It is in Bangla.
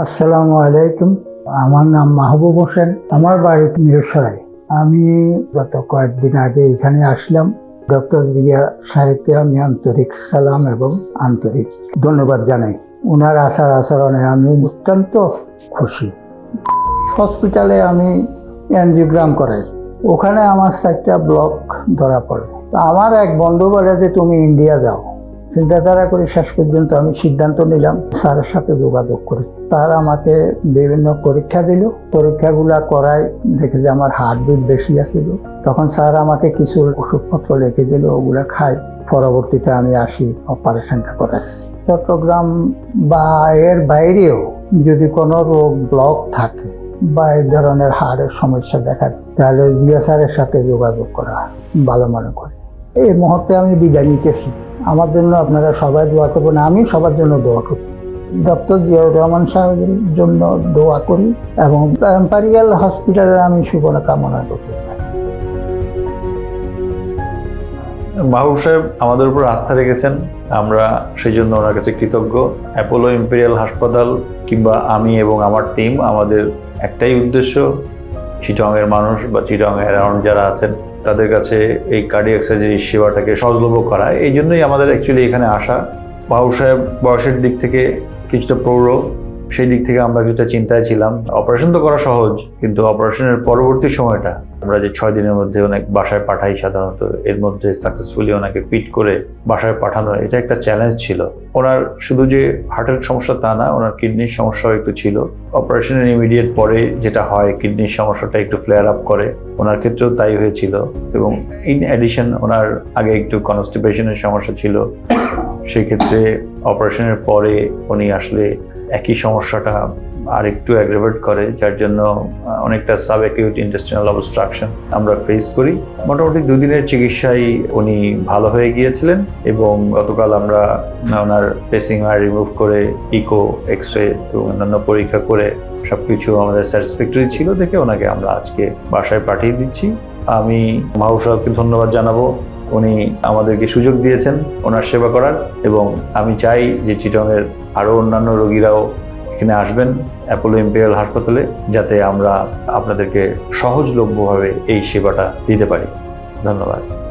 আসসালামু আলাইকুম। আমার নাম মাহবুব হোসেন। আমার বাড়ি মিরসরাই। আমি গত কয়েকদিন আগে এখানে আসলাম। ডক্টর জিয়া সাহেবকে আমি আন্তরিক সালাম এবং আন্তরিক ধন্যবাদ জানাই। ওনার আচার আচরণে আমি অত্যন্ত খুশি। হসপিটালে আমি অ্যানজিওগ্রাম করাই। ওখানে আমার চারটা ব্লক ধরা পড়ে। আমার এক বন্ধু বলে যে, তুমি ইন্ডিয়া যাও। চিন্তাধারা করে শেষ পর্যন্ত আমি সিদ্ধান্ত নিলাম, স্যারের সাথে যোগাযোগ করি। তার আমাকে বিভিন্ন পরীক্ষা দিল। পরীক্ষাগুলা করায় দেখে যে আমার হার্টবিট বেশি আছিল। তখন স্যার আমাকে কিছু ওষুধপত্র লিখে দিল, ওগুলো খাই। পরবর্তীতে আমি আসি, অপারেশনটা করাইছি। চট্টগ্রাম বা এর বাইরেও যদি কোনো রোগ ব্লক থাকে বা এই ধরনের হাড়ের সমস্যা দেখা দেয়, তাহলে জিয়া স্যারের সাথে যোগাযোগ করা ভালো মনে করি। এই মুহূর্তে আমি বিদায় নিতেছি। আমার জন্য আপনারা সবাই দোয়া করবেন, আমি সবার জন্য দোয়া করি ডক্টর জিয়াউর রহমান সাহেবের জন্য দোয়া করি এবং এম্পারিয়াল হসপিটালে আমি শুভনা কামনা করি। মাহবুব সাহেব, আমাদের উপর আস্থা রেখেছেন। আমরা সেই জন্য ওনার কাছে কৃতজ্ঞ। অ্যাপোলো ইম্পেরিয়াল হাসপাতাল কিংবা আমি এবং আমার টিম আমাদের একটাই উদ্দেশ্য চিটংয়ের মানুষ বা চিটং অ্যারাউন্ড যারা আছেন, তাদের কাছে এই কার্ডিয়াক সার্জারি সেবাটাকে সহজলভ্য করা। এই জন্যই আমাদের অ্যাকচুয়ালি এখানে আসা। বাবু সাহেব বয়সের দিক থেকে কিছুটা প্রৌঢ়। সেই দিক থেকে আমরা কিছুটা চিন্তায় ছিলাম। অপারেশন তো করা সহজ, কিন্তু অপারেশনের পরবর্তী সময়টা আমরা যে ছয় দিনের মধ্যে অনেক বাসায় পাঠাই সাধারণত, এর মধ্যে সাকসেসফুলি ওনাকে ফিট করে বাসায় পাঠানো, এটা একটা চ্যালেঞ্জ ছিল। ওনার শুধু যে হার্টের সমস্যা তা না, ওনার কিডনির সমস্যাও একটু ছিল। অপারেশনের ইমিডিয়েট পরে যেটা হয় কিডনির সমস্যাটা একটু ফ্লেয়ার আপ করে। ওনার ক্ষেত্রেও তাই হয়েছিল এবং ইন অ্যাডিশন ওনার আগে একটু কনস্টিপেশনের সমস্যা ছিল। সেই ক্ষেত্রে অপারেশনের পরে উনি আসলে একই সমস্যাটা আর একটু অ্যাগ্রেভেট করে, যার জন্য অনেকটা সাব অ্যাকিউট ইন্টেস্টিনাল অবস্ট্রাকশন আমরা ফেস করি। মোটামুটি দুদিনের চিকিৎসায় উনি ভালো হয়ে গিয়েছিলেন এবং গতকাল আমরা ওনার পেসিং আর রিমুভ করে ইকো এক্স রে এবং অন্যান্য পরীক্ষা করে সব কিছু আমাদের স্যাটিসফ্যাক্টরি ছিল দেখে ওনাকে আমরা আজকে বাসায় পাঠিয়ে দিচ্ছি। আমি মাহু সাহেবকে ধন্যবাদ জানাব। উনি আমাদেরকে সুযোগ দিয়েছেন ওনার সেবা করার এবং আমি চাই যে চিটংয়ের আরও অন্যান্য রোগীরাও এখানে আসবেন অ্যাপোলো ইম্পেরিয়াল হাসপাতালে যাতে আমরা আপনাদেরকে সহজলভ্যভাবে এই সেবাটা দিতে পারি। ধন্যবাদ।